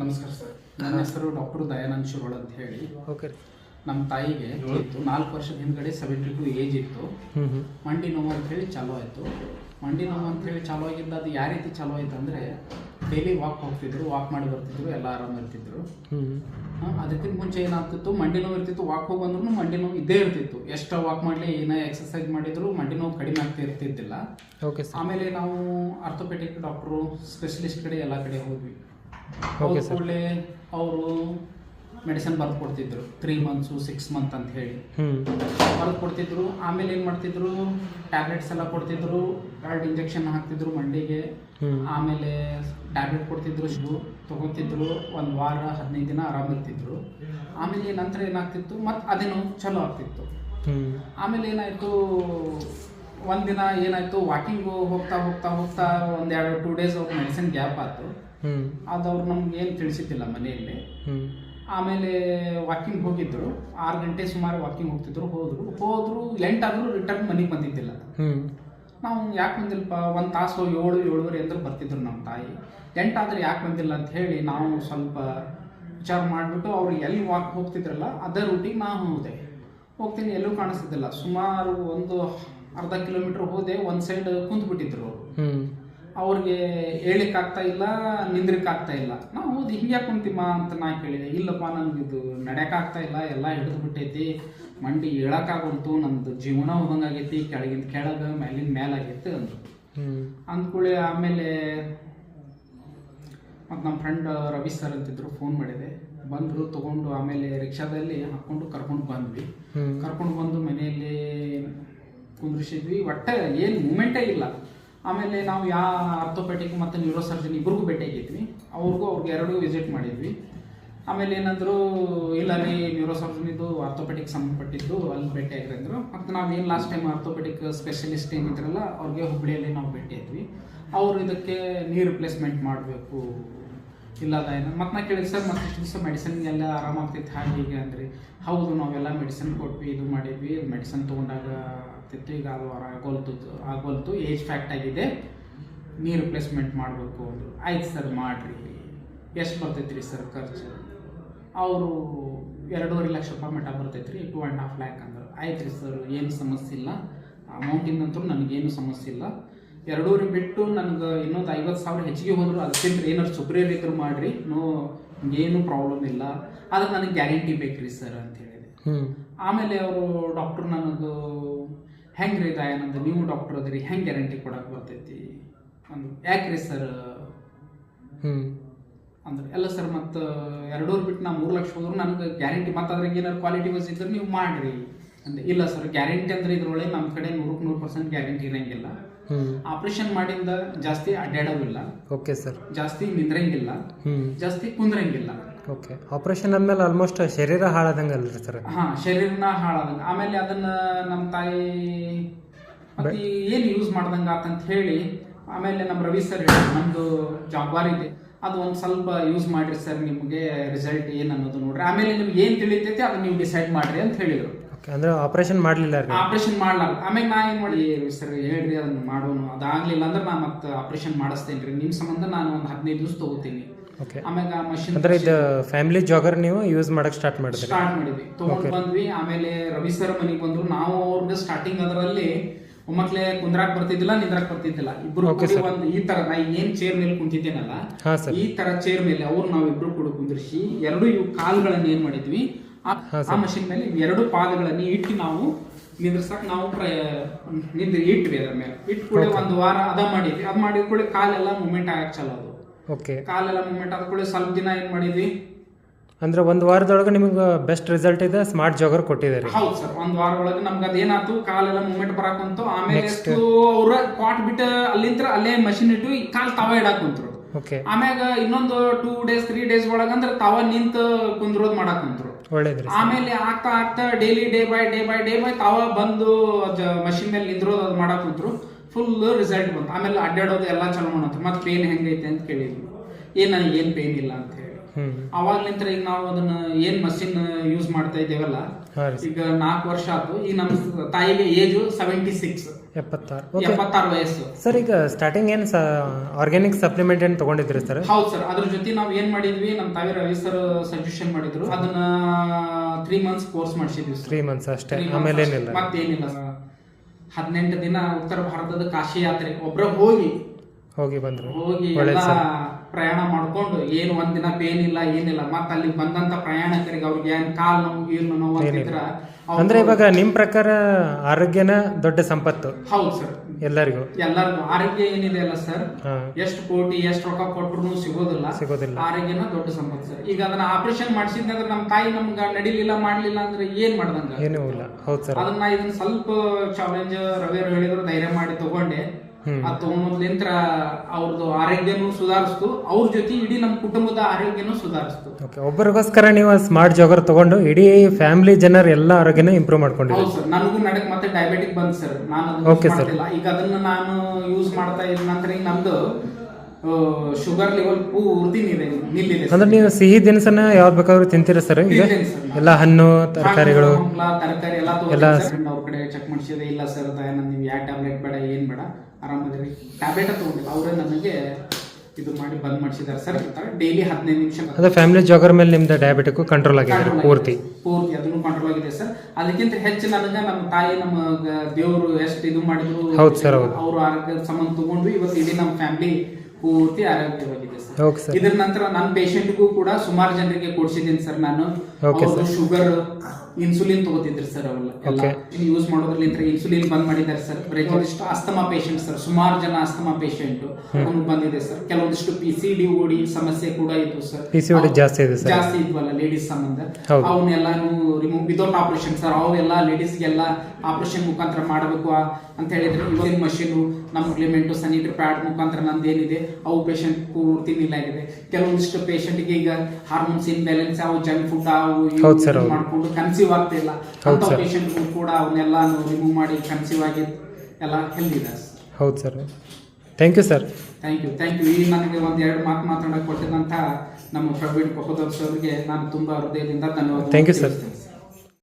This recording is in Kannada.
ನಮಸ್ಕಾರ ಸರ್. ನನ್ನ ಹೆಸರು ಡಾಕ್ಟರ್ ದಯಾನಂದ್ ಶಿರೋಳ್ ಅಂತ ಹೇಳಿ. ಓಕೆ ನಮ್ಮ ತಾಯಿಗೆ ಇತ್ತು ನಾಲ್ಕು ವರ್ಷದ ಹಿಂದ್ಗಡೆ ಸೆವೆಂಟಿ ಟು ಏಜ್ ಇತ್ತು ಮಂಡಿ ನೋವು ಅಂತ ಹೇಳಿ ಚಾಲೂ ಆಯಿತು. ಮಂಡಿ ನೋವು ಅಂತ ಹೇಳಿ ಚಾಲೂ ಆಗಿದ್ದ ಅದು ಯಾವ ರೀತಿ ಚಾಲೂ ಆಯ್ತು ಅಂದರೆ ಡೈಲಿ ವಾಕ್ ಹೋಗ್ತಿದ್ರು ವಾಕ್ ಮಾಡಿ ಬರ್ತಿದ್ರು ಎಲ್ಲ ಆರಾಮ ಇರ್ತಿದ್ರು. ಅದಕ್ಕಿಂತ ಮುಂಚೆ ಏನಾಗ್ತಿತ್ತು? ಮಂಡಿ ನೋವು ಇರ್ತಿತ್ತು ವಾಕ್ ಹೋಗಿ ಬಂದ್ರು ಮಂಡಿ ನೋವು ಇದ್ದೇ ಇರ್ತಿತ್ತು. ಎಷ್ಟು ವಾಕ್ ಮಾಡಲಿ ಏನೇ ಎಕ್ಸಸೈಸ್ ಮಾಡಿದ್ರು ಮಂಡಿ ನೋವು ಕಡಿಮೆ ಆಗ್ತಾ ಇರ್ತಿದ್ದಿಲ್ಲ. Okay sir. ಆಮೇಲೆ ನಾವು ಆರ್ಥೋಪೆಟಿಕ್ ಡಾಕ್ಟ್ರು ಸ್ಪೆಷಲಿಸ್ಟ್ ಕಡೆ ಎಲ್ಲ ಕಡೆ ಹೋದ್ವಿ. ಸರ್. ಕೂಡಲೇ ಅವರು ಮೆಡಿಸಿನ್ ಬರ್ದು ಕೊಡ್ತಿದ್ರು ತ್ರೀ ಮಂತ್ಸು ಸಿಕ್ಸ್ ಮಂತ್ ಅಂತ ಹೇಳಿ. ಬರ್ದು ಕೊಡ್ತಿದ್ರು ಆಮೇಲೆ ಏನು ಮಾಡ್ತಿದ್ರು? ಟ್ಯಾಬ್ಲೆಟ್ಸ್ ಎಲ್ಲ ಕೊಡ್ತಿದ್ರು. ಎರಡು ಇಂಜೆಕ್ಷನ್ ಹಾಕ್ತಿದ್ರು ಮಂಡಿಗೆ. ಆಮೇಲೆ ಟ್ಯಾಬ್ಲೆಟ್ ಕೊಡ್ತಿದ್ರು ಶು ತಗೋತಿದ್ರು. ಒಂದು ವಾರ ಹದಿನೈದು ದಿನ ಆರಾಮಿರ್ತಿದ್ರು ಆಮೇಲೆ ನಂತರ ಏನಾಗ್ತಿತ್ತು? ಮತ್ತು ಅದೇನು ಚಲೋ ಆಗ್ತಿತ್ತು. ಆಮೇಲೆ ಏನಾಯ್ತು? ಒಂದಿನ ಏನಾಯ್ತು? ವಾಕಿಂಗ್ ಹೋಗ್ತಾ ಹೋಗ್ತಾ ಹೋಗ್ತಾ ಒಂದೆರಡು ಟೂ ಡೇಸ್ ಮೆಡಿಸಿನ್ ಗ್ಯಾಪ್ ಆಯ್ತು. ಹ್ಞೂ ಅದು ಅವ್ರು ನಮ್ಗೆ ಏನು ತಿಳಿಸಿದ್ದಿಲ್ಲ ಮನೆಯಲ್ಲಿ. ಆಮೇಲೆ ವಾಕಿಂಗ್ ಹೋಗಿದ್ರು. ಆರು ಗಂಟೆ ಸುಮಾರು ವಾಕಿಂಗ್ ಹೋಗ್ತಿದ್ರು ಹೋದ್ರು. ಹೋದ್ರು ಎಂಟಾದರೂ ರಿಟರ್ನ್ ಮನೆಗೆ ಬಂದಿದ್ದಿಲ್ಲ. ನಾವು ಯಾಕೆ ಬಂದಿಲ್ಲಪ್ಪ ಒಂದು ತಾಸು ಏಳು ಏಳುವರೆ ಅಂದ್ರೆ ಬರ್ತಿದ್ರು ನಮ್ಮ ತಾಯಿ. ಎಂಟಾದ್ರೆ ಯಾಕೆ ಬಂದಿಲ್ಲ ಅಂತ ಹೇಳಿ ನಾವು ಸ್ವಲ್ಪ ವಿಚಾರ ಮಾಡಿಬಿಟ್ಟು ಅವ್ರು ಎಲ್ಲಿ ವಾಕ್ ಹೋಗ್ತಿದ್ರಲ್ಲ ಅದೇ ರೂಟಿಗೆ ನಾವು ಹೋದೆ. ಹೋಗ್ತೀನಿ ಎಲ್ಲೂ ಕಾಣಿಸ್ತಿದ್ದಿಲ್ಲ. ಸುಮಾರು ಒಂದು ಅರ್ಧ ಕಿಲೋಮೀಟ್ರ್ ಹೋದೆ ಒಂದು ಸೈಡ್ ಕುಂತ್ಬಿಟ್ಟಿದ್ರು ಅವರು. ಅವ್ರಿಗೆ ಹೇಳಿಕ್ಕಾಗ್ತಾ ಇಲ್ಲ ನಿಂದ್ರಿಕಾಗ್ತಾ ಇಲ್ಲ. ನಾವು ಹೌದು ಹಿಂಗೆ ಕುಂತಿಮ್ಮ ಅಂತ ನಾ ಕೇಳಿದೆ. ಇಲ್ಲಪ್ಪ ನನಗೆ ಇದು ನಡೆಕಾಗ್ತಾ ಇಲ್ಲ ಎಲ್ಲ ಹಿಡಿದು ಬಿಟ್ಟೈತಿ. ಮಂಡಿ ಹೇಳಕ್ಕಾಗಲ್ತು ನಂದು ಜೀವನ ಹೋದಂಗಾಗೈತಿ ಕೆಳಗಿಂದ ಕೆಳಗೆ ಮೇಲಿಂದ ಮೇಲಾಗೈತಿ ಅಂದ್ರು. ಅಂದ್ಕೊಳ್ಳಿ ಅಂದ್ಕೂಳೆ ಆಮೇಲೆ ಮತ್ತು ನಮ್ಮ ಫ್ರೆಂಡ್ ರವಿ ಸರ್ ಅಂತಿದ್ರು ಫೋನ್ ಮಾಡಿದೆ. ಬಂದರು ತೊಗೊಂಡು ಆಮೇಲೆ ರಿಕ್ಷಾದಲ್ಲಿ ಹಾಕ್ಕೊಂಡು ಕರ್ಕೊಂಡು ಬಂದ್ವಿ. ಕರ್ಕೊಂಡು ಬಂದು ಮನೆಯಲ್ಲಿ ಕುಂದ್ರಿಸಿದ್ವಿ. ಒಟ್ಟೆ ಏನು ಮೂಮೆಂಟೇ ಇಲ್ಲ. ಆಮೇಲೆ ನಾವು ಯಾ ಆರ್ಥೋಪೆಟಿಕ್ ಮತ್ತು ನ್ಯೂರೋ ಸರ್ಜನ್ ಭೇಟಿ ಭೇಟಿಯಾಗಿದ್ವಿ ಅವ್ರಿಗೂ ಅವ್ರಿಗೆ ಎರಡೂ ವಿಸಿಟ್ ಮಾಡಿದ್ವಿ. ಆಮೇಲೆ ಏನಂದ್ರು ಇಲ್ಲ ರೀ ನ್ಯೂರೋ ಸರ್ಜನ್ ಇದು ಆರ್ಥೋಪೆಟಿಕ್ ಸಂಬಂಧಪಟ್ಟಿದ್ದು, ಅಲ್ಲಿ ಭೇಟಿಯಾಗ್ರಿ ಅಂದರು. ಮತ್ತು ಏನು ಲಾಸ್ಟ್ ಟೈಮ್ ಆರ್ಥೋಪೆಟಿಕ್ ಸ್ಪೆಷಲಿಸ್ಟ್ ಏನಿದ್ರಲ್ಲ, ಅವ್ರಿಗೆ ಹುಬ್ಬಳ್ಳಿಯಲ್ಲಿ ನಾವು ಭೇಟಿಯಾದ್ವಿ ಅವರು ಇದಕ್ಕೆ ನೀ ರಿಪ್ಲೇಸ್ಮೆಂಟ್ ಮಾಡಬೇಕು. ಇಲ್ಲ ಅದೇನು ಮತ್ತೆ ನಾ ಕೇಳಿದೆ, ಸರ್, ಮತ್ತೆ ದಿವಸ ಮೆಡಿಸಿನ್ ಎಲ್ಲ ಆರಾಮಾಗ್ತಿತ್ತು ಹಾಗೆ ಹೀಗೆ ಅಂದ್ರಿ. ಹೌದು, ನಾವೆಲ್ಲ ಮೆಡಿಸಿನ್ ಕೊಟ್ವಿ, ಇದು ಮಾಡಿದ್ವಿ. ಮೆಡಿಸಿನ್ ತೊಗೊಂಡಾಗ ಆಗ್ತಿತ್ತು ಈಗ ಅದು ಆಗೋಲ್ತು ಆಗೋಲ್ತು ಏಜ್ ಫ್ಯಾಕ್ಟ್ ಆಗಿದೆ. ನೀ ರಿಪ್ಲೇಸ್ಮೆಂಟ್ ಮಾಡಬೇಕು ಅಂದರು. ಆಯ್ತು ಸರ್ ಮಾಡಿರಿ. ಎಷ್ಟು ಬರ್ತೈತೆ ರೀ ಸರ್ ಖರ್ಚು? ಅವರು ಎರಡೂವರೆ ಲಕ್ಷ ರೂಪಾಯಿ ಮಟ್ಟ ಬರ್ತೈತೆ ರೀ ಟೂ ಆ್ಯಂಡ್ ಹಾಫ್ ಲ್ಯಾಕ್ ಅಂದರು. ಆಯ್ತು ರೀ ಸರ್ ಏನು ಸಮಸ್ಯೆ ಇಲ್ಲ. ಅಮೌಂಟಿಂದಂತೂ ನನಗೇನು ಸಮಸ್ಯೆ ಇಲ್ಲ. ಎರಡೂವರೆ ಬಿಟ್ಟು ನನಗೆ ಇನ್ನೊಂದು ಐವತ್ತು ಸಾವಿರ ಹೆಚ್ಚಿಗೆ ಹೋದ್ರು ಅದಕ್ಕಿಂತ ಏನಾರು ಸುಪ್ರಿಯರ್ ಇದ್ರು ಮಾಡಿರಿ. ನೋ ಏನು ಪ್ರಾಬ್ಲಮ್ ಇಲ್ಲ. ಅದಕ್ಕೆ ನನಗೆ ಗ್ಯಾರಂಟಿ ಬೇಕ್ರಿ ಸರ್ ಅಂತ ಹೇಳಿದೆ. ಆಮೇಲೆ ಅವರು ಡಾಕ್ಟ್ರು ನನಗೆ ಹೆಂಗೆ ರೀ ದಯಾನಂದ ನೀವು ಡಾಕ್ಟರ್ ಅದ್ರಿ ಹೆಂಗೆ ಗ್ಯಾರಂಟಿ ಕೊಡಕ್ಕೆ ಬರ್ತೈತಿ? ಅಂದ್ರು. ರೀ ಸರ್ ಹ್ಞೂ ಅಂದ್ರೆ. ಎಲ್ಲ ಸರ್ ಮತ್ತು ಎರಡೂರು ಬಿಟ್ಟು ನಾ ಮೂರು ಲಕ್ಷ ಹೋದ್ರು ನನಗೆ ಗ್ಯಾರಂಟಿ ಮತ್ತು ಅದ್ರಾಗ ಏನಾರು ಕ್ವಾಲಿಟಿ ವೈಸ್ ಇದ್ರೆ ನೀವು ಮಾಡಿರಿ. ಅಂದ್ರೆ ಇಲ್ಲ ಸರ್ ಗ್ಯಾರಂಟಿ ಅಂದ್ರೆ ಇದ್ರೊಳಗೆ ನಮ್ಮ ಕಡೆ ನೂರಕ್ಕೆ ನೂರು ಪರ್ಸೆಂಟ್ ಗ್ಯಾರಂಟಿ ಇರಂಗಿಲ್ಲ. ಆಪ್ರೇಷನ್ ಮಾಡಿಂದ ಜಾಸ್ತಿ ಅಡ್ಡಾಡೋದಿಲ್ಲ. ಓಕೆ ಸರ್ ಜಾಸ್ತಿ ನಿಂದ್ರಂಗಿಲ್ಲ. ಜಾಸ್ತಿ ಕುಂದ್ರಂಗಿಲ್ಲ. ಓಕೆ ಆಪರೇಷನ್ ಆದ್ಮೇಲೆ ಆಲ್ಮೋಸ್ಟ್ ಶರೀರ ಹಾಳಾದಂಗೆ ಅಲ್ರಿ ಸರ್ ಹಾ ಶರೀರನ ಹಾಳಾದಂಗ. ಆಮೇಲೆ ಅದನ್ನ ನಮ್ಮ ತಾಯಿ ಮತ್ತೆ ಏನು ಯೂಸ್ ಮಾಡ್ದಂಗ ಆತಂತ ಹೇಳಿ ಆಮೇಲೆ ನಮ್ಮ ರವಿ ಸರ್ ನಮ್ದು ಜಾಗ್ವಾರ್ ಇದೆ. ಅದು ಒಂದು ಸ್ವಲ್ಪ ಯೂಸ್ ಮಾಡಿರಿ ಸರ್ ನಿಮಗೆ ರಿಸಲ್ಟ್ ಏನು ಅನ್ನೋದು ನೋಡ್ರಿ. ಆಮೇಲೆ ನಿಮ್ಗೆ ಏನು ತಿಳಿತೈತಿ ಅದನ್ನ ನೀವು ಡಿಸೈಡ್ ಮಾಡ್ರಿ ಅಂತ ಹೇಳಿದ್ರು. ಅಂದರೆ ಆಪರೇಷನ್ ಮಾಡ್ಲಿಲ್ಲ ರೀ ಆಪರೇಷನ್ ಮಾಡ್ಲಾರ ಆಮೇಲೆ ನಾ ಏನು ಮಾಡಿ ಸರ್ ಹೇಳ್ರಿ ಅದನ್ನ ಮಾಡೋನು. ಅದಾಗ್ಲಿಲ್ಲ ಅಂದ್ರೆ ನಾ ಮತ್ತೆ ಆಪರೇಷನ್ ಮಾಡಿಸ್ತೇನೆ ರೀ. ನಿಮ್ಮ ಸಂಬಂಧ ನಾನು ಒಂದು ಹದಿನೈದು ದಿವಸ ತಗೋತೀನಿ. ಓಕೆ. ಆಮೇಲೆ ಆ ಮಷಿನ್ ಅಂದ್ರೆ ಇದು ಫ್ಯಾಮಿಲಿ ಜಾಗರ್ ನೀವು ಯೂಸ್ ಮಾಡಕ್ಕೆ ಸ್ಟಾರ್ಟ್ ಮಾಡಿದ್ರಿ? ಸ್ಟಾರ್ಟ್ ಮಾಡಿದ್ವಿ. ತಗೊಂಡ್ ಬಂದ್ವಿ. ಆಮೇಲೆ ರವಿ ಸರ್ ಮನೆಗೆ ಬಂದ್ರು. ನಾವು ಅವ್ರಿಗೆ ಸ್ಟಾರ್ಟಿಂಗ್ ಅದರಲ್ಲಿ ಒಮ್ಮಕ್ಲೆ ಕುಂದ್ರಾಕ್ ಬರ್ತಿದ್ದಿಲ್ಲ ನಿಂದ್ರಾಕ್ ಬರ್ತಿದ್ದಿಲ್ಲ. ಇಬ್ರು ಕೂಡಿ ಒಂದು ಈ ತರ ನಾ ಏನ್ ಚೇರ್ ಮೇಲೆ ಕುಂತಿದ್ದೇನಲ್ಲ ಈ ತರ ಚೇರ್ ಮೇಲೆ ಅವ್ರು ನಾವಿಬ್ರು ಇಬ್ರು ಕೂಡ ಕುಂದ್ರಿಸಿ ಎರಡು ಇವು ಕಾಲ್ಗಳನ್ನ ಏನ್ ಮಾಡಿದ್ವಿ ಆ- ಮಷಿನ್ ಮೇಲೆ ಎರಡು ಪಾದಗಳನ್ನ ಇಟ್ಟು ನಾವು ನಿಂದ್ರಸಕ್ ನಾವು ನಿಂದ್ರ ನಿಂದ್ರಿ ಇಟ್ವಿ ಅದ್ರ ಮೇಲೆ. ಇಟ್ಟು ಕೂಡ. ಒಂದು ವಾರ ಅದ ಮಾಡಿದ್ವಿ. ಅದ್ ಮಾಡಿದ ಕೂಡ ಕಾಲೆಲ್ಲ ಮೂವ್ಮೆಂಟ್ ಆಗಕ್ ಚಲೋ ಅದು. ಓಕೆ ಕಾಲೆಲ್ಲ ಮೂಮೆಂಟ್ ಆದ ಕೂಡ ಸ್ವಲ್ಪ ದಿನ ಏನ್ ಮಾಡಿದ್ವಿ? ಅಂದ್ರೆ ಒಂದು ವಾರದೊಳಗೆ ನಿಮಗೆ ಬೆಸ್ಟ್ ರಿಸಲ್ಟ್ ಇದೆ ಸ್ಮಾರ್ಟ್ ಜಾಗರ್ ಕೊಟ್ಟಿದ್ದಾರೆ ಹೌದು ಸರ್. ಒಂದ್ ವಾರ ಒಳಗೆ ನಮ್ಗೆ ಅದೇನಾಯ್ತು ಕಾಲೆಲ್ಲ ಮೂವ್ಮೆಂಟ್ ಬರಾಕಂತು ಆಮೇಲೆ. ಅವ್ರ ಕ್ವಾಟ್ ಬಿಟ್ಟ ಅಲ್ಲಿಂತ್ರ ಅಲ್ಲೇ ಮಷಿನ್ ಇಟ್ಟು ಕಾಲ್ ತಾವ ಇಡಾಕ್ ಕುಂತ್ರು. ಓಕೆ ಆಮ್ಯಾಗ ಇನ್ನೊಂದು ಟೂ ಡೇಸ್ ತ್ರೀ ಡೇಸ್ ಒಳಗಂದ್ರೆ ತಾವ ನಿಂತ ಕುಂದ್ರೋದ್ ಮಾಡಾಕ್ ಕುಂತ್ರು. ಒಳ್ಳೇದ್ರಿ ಆಮೇಲೆ ಆಗ್ತಾ ಆಗ್ತಾ daily day by day by day by ತಾವ ಬಂದು ಮಷಿನ್ ಮೇಲೆ ನಿಂತ್ರು ಅದು ಮಾಡಕ್ ಕುಂತ್ರು. ಫುಲ್ ರಿಸಲ್ಟ್ ಬಂತು. ಆಮೇಲೆ ಅಡ್ಡಾಡೋದು ಎಲ್ಲ ಚಲೋ ಮಾಡಂತ್ರು. ಮತ್ತೆ ಪೇನ್ ಹೆಂಗೈತೆ ಅಂತ ಕೇಳಿದ್ರು ಏನ್ ನನಗೆ ಏನ್ ಪೇನ್ ಇಲ್ಲ ಅಂತ ಹೇಳಿ. ಅವಾಗ್ಲಿಂತ ಈಗ ನಾವು ಅದನ್ನ ಏನ್ ಮಷಿನ್ ಯೂಸ್ ಮಾಡ್ತಾ ಇದ್ದೇವಲ್ಲ ಈಗ ನಾಲ್ಕು ವರ್ಷ ಆಯ್ತು ಈಗ ನಮ್ಮ ತಾಯಿಗೆ ಏಜು ಸೆವೆಂಟಿ ಸಿಕ್ಸ್ ಎಪ್ಪತ್ತಾರು ವಯಸ್ಸು. ಸರ್ ಈಗ ಸ್ಟಾರ್ಟಿಂಗ್ ಏನ್ ಆರ್ಗ್ಯಾನಿಕ್ ಸಪ್ಲಿಮೆಂಟ್ ಏನ್ ತಗೊಂಡಿದ್ರಿ ಸರ್ ಹೌದು ಸರ್ ಅದ್ರ ಜೊತೆ ನಾವು ಏನ್ ಮಾಡಿದ್ವಿ ನಮ್ಮ ತಾಯಿ ರವಿ ಸರ್ ಸಜೆಷನ್ ಮಾಡಿದ್ರು. ಅದನ್ನ ತ್ರೀ ಮಂತ್ಸ್ ಕೋರ್ಸ್ ಮಾಡಿಸಿದ್ವಿ ತ್ರೀ ಮಂತ್ಸ್ ಅಷ್ಟೇ. ಆಮೇಲೆ ಏನಿಲ್ಲ? ಮತ್ತೇನಿಲ್ಲ ಹದಿನೆಂಟು ದಿನ ಉತ್ತರ ಭಾರತದ ಕಾಶಿ ಯಾತ್ರೆ. ಒಬ್ರ ಹೋಗಿ. ಹೋಗಿ ಬಂದ್ರು. ಹೋಗಿ ಎಲ್ಲ ಸರ್ ಪ್ರಯಾಣ ಮಾಡ್ಕೊಂಡು ಏನು ಒಂದಿನ ಪೇನ್ ಇಲ್ಲ ಏನಿಲ್ಲ ಮತ್ತೆ ಅಲ್ಲಿ ಬಂದಂತ ಪ್ರಯಾಣಿಕರಿಗೆ ಅವ್ರಿಗೆ ಏನ್ ಕಾಲ್ ನೋವು ಏನು ನೋವು ಅಂತಿದ್ರ ಅಂದ್ರೆ ಇವಾಗ ನಿಮ್ ಪ್ರಕಾರ ಆರೋಗ್ಯನ ದೊಡ್ಡ ಸಂಪತ್ತು. ಹೌದು ಸರ್. ಎಲ್ಲರಿಗೂ. ಎಲ್ಲರಿಗೂ. ಆರೋಗ್ಯ ಏನಿದೆ ಅಲ್ಲ ಸರ್ ಎಷ್ಟು ಕೋಟಿ ಎಷ್ಟು ರೊಕ್ಕ ಕೊಟ್ಟರು ಸಿಗೋದಿಲ್ಲ. ಸಿಗೋದಿಲ್ಲ. ಆರೋಗ್ಯನ ದೊಡ್ಡ ಸಂಪತ್ತು ಸರ್. ಈಗ ಅದನ್ನ ಆಪರೇಷನ್ ಮಾಡಿಸಿದ್ರೆ ನಮ್ಮ ತಾಯಿ ನಮ್ಗ ನಡಿಲಿಲ್ಲ ಮಾಡ್ಲಿಲ್ಲ ಅಂದ್ರೆ ಏನ್ ಮಾಡ್ದಂಗ? ಏನೂ ಇಲ್ಲ. ಹೌದು ಸರ್. ಅದನ್ನ ಇದನ್ನ ಸ್ವಲ್ಪ ಚಾಲೆಂಜ್ ರವಿಯವರು ಹೇಳಿದ್ರು ಧೈರ್ಯ ಮಾಡಿ ತಗೊಂಡೆ. ಅದು ತಗೊಂಡ್ಲಿಂತ್ರ ಅವ್ರದ್ದು ಆರೋಗ್ಯನೂ ಸುಧಾರಿಸ್ತು. ಅವ್ರ ಜೊತೆ ಇಡೀ ನಮ್ಮ ಕುಟುಂಬದ ಆರೋಗ್ಯನೂ ಸುಧಾರಿಸ್ತು. ಓಕೆ ಒಬ್ಬರಿಗೋಸ್ಕರ ನೀವು ಸ್ಮಾರ್ಟ್ ಜಾಗರ್ ತಗೊಂಡು ಇಡೀ ಫ್ಯಾಮಿಲಿ ಜನರ ಎಲ್ಲ ಆರೋಗ್ಯನ ಇಂಪ್ರೂವ್ ಮಾಡ್ಕೊಂಡಿದ್ದೆ ಹೌದು ಸರ್ ನನಗೂ ನಡಕ್ ಮತ್ತೆ ಡಯಾಬಿಟಿಕ್ ಬಂದ್ ಸರ್. ನಾನು ಓಕೆ ಸರ್ sir. ಈಗ ಅದನ್ನ ನಾನು ಯೂಸ್ ಮಾಡ್ತಾ ಇದ್ದ ನಂತರ ಈಗ ನಮ್ದು ಶುಗರ್ ಲೆವೆಲ್ ಪೂರ್ತಿ ನಿಲ್ಲಿದೆ ನಿಲ್ಲಿದೆ sir. ಅಂದ್ರೆ ನೀವು ಸಿಹಿ ದಿನಸನ್ನ ಯಾವ್ದು ಬೇಕಾದ್ರೂ ತಿಂತೀರ ಸರ್? ಈಗ ತಿಂತೇನೆ sir ನಾನು. ಎಲ್ಲ ಹಣ್ಣು ತರಕಾರಿಗಳು? ಹಣ್ಣು, ಹಂಪ್ಲ, ತರಕಾರಿ ಎಲ್ಲ ಅವ್ರ ಕಡೆ ಚೆಕ್ ಮಾಡಿಸಿದ್ರೆ ಇಲ್ಲ ಸರ್ ದಯಾನಂದ್ ನೀವು ಯಾವ ಟ್ಯಾಬ್ಲೆಟ್ ಬೇಡ ಏನ್ ಬೇಡ. ಆರಾಮದಿರಿ. ಟ್ಯಾಬ್ಲೆಟ್ ತಗೊಂಡಿಲ್ಲ ಅವರೇ ನನಗೆ ಇದು ಮಾಡಿ ಬಂದ್ ಮಾಡಿಸಿದ್ದಾರೆ ಸರ್ ಡೈಲಿ ಹದಿನೈದು ನಿಮಿಷ ಅದೇ ಫ್ಯಾಮಿಲಿ ಜಾಗರ್ ಮೇಲೆ ನಿಮ್ದು ಡಯಾಬಿಟಿಕ್ ಕಂಟ್ರೋಲ್ ಆಗಿದೆ ಪೂರ್ತಿ. ಪೂರ್ತಿ ಅದನ್ನು ಕಂಟ್ರೋಲ್ ಆಗಿದೆ ಸರ್. ಅದಕ್ಕಿಂತ ಹೆಚ್ಚು ನನಗೆ ನಮ್ಮ ತಾಯಿ ನಮ್ಮ ದೇವರು ಎಷ್ಟು ಇದು ಮಾಡಿದ್ರು ಹೌದು ಸರ್ ಹೌದು. ಅವರು ಆರೋಗ್ಯದ ಸಂಬಂಧ ತಗೊಂಡು ಇವತ್ತು ಇಡೀ ನಮ್ಮ ಫ್ಯಾಮಿಲಿ ಪೂರ್ತಿ ಆರೋಗ್ಯವಾಗಿದೆ ಸರ್. ಇದ್ರ ನಂತರ ನನ್ನ ಪೇಷಂಟ್ಗೂ ಕೂಡ ಸುಮಾರು ಜನರಿಗೆ ಕೊಡ್ಸಿದ್ದೀನಿ ಸರ್ ನಾನು. ಶುಗರ್ ಇನ್ಸುಲಿನ್ ತಗೋತಿದ್ರು ಸರ್ ಅವೆಲ್ಲ. ಯೂಸ್ ಮಾಡೋದ್ರಲ್ಲಿಂದ ಇನ್ಸುಲಿನ್ ಬಂದ್ ಮಾಡಿದ್ದಾರೆ ಸರ್. ಕೆಲವೊಂದಿಷ್ಟು ಅಸ್ತಮಾ ಪೇಷಂಟ್ ಸರ್. ಸುಮಾರು ಜನ ಅಸ್ತಮಾ ಪೇಷಂಟ್ ಅವ್ನು ಬಂದಿದೆ ಸರ್. ಕೆಲವೊಂದಿಷ್ಟು ಪಿ ಸಿ ಡಿ ಓಡಿ ಸಮಸ್ಯೆ ಕೂಡ ಇತ್ತು ಸರ್. ಪಿ ಜಾಸ್ತಿ ಇದೆ ಸರ್. ಜಾಸ್ತಿ ಇದ್ವಲ್ಲ ಲೇಡೀಸ್ ಸಂಬಂಧ. ಅವನ್ನೆಲ್ಲಾನು ರಿಮೂವ್ ವಿದೌಟ್ ಆಪರೇಷನ್ ಸರ್. ಅವೆಲ್ಲ ಲೇಡೀಸ್ಗೆಲ್ಲ ಆಪರೇಷನ್ ಮುಖಾಂತರ ಮಾಡಬೇಕು ಅಂತ ಹೇಳಿದ್ರೆ ಇವಾಗಿನ ಮಷೀನು ನಮ್ಮ ಕ್ಲಿಮೆಂಟು ಸ್ಯಾನಿಟರಿ ಪ್ಯಾಡ್ ಮುಖಾಂತರ ನಂದು ಏನಿದೆ ಅವು ಪೇಷಂಟ್ ಪೂರ್ತಿ ನಿಲ್ಲಾಗಿದೆ. ಕೆಲವೊಂದಿಷ್ಟು ಪೇಷಂಟ್ಗೆ ಈಗ ಹಾರ್ಮೋನ್ಸ್ ಇನ್ಬ್ಯಾಲೆನ್ಸ್ ಅವು ಜಂಕ್ ಫುಡ್ ಅವು ಮಾಡಿಕೊಂಡು ಕನ್ಸೀವ್ ಆಗ್ತಿಲ್ಲ ಇಲ್ಲ. ಅಂತ. ಪೇಷಂಟ್ ಕೂಡ ಅವನ್ನೆಲ್ಲ ರಿಮೂವ್ ಮಾಡಿ ಕನ್ಸೀವ್ ಆಗಿ ಎಲ್ಲ ಹೆಲ್ದಿ ಇದೆ ಹೌದು sir thank you sir thank you thank you ಈ ನನಗೆ ಒಂದು ಎರಡು ಮಾತು ಮಾತಾಡಕ್ಕೆ ಕೊಟ್ಟಿದ್ದಂಥ ನಮ್ಮ ಪ್ರವೀಣ್ ಅವರಿಗೆ ನಾನು ತುಂಬಾ ಹೃದಯದಿಂದ ಧನ್ಯವಾದ ಥ್ಯಾಂಕ್ ಯು. ತಿಳಿಸ್ತೇನೆ.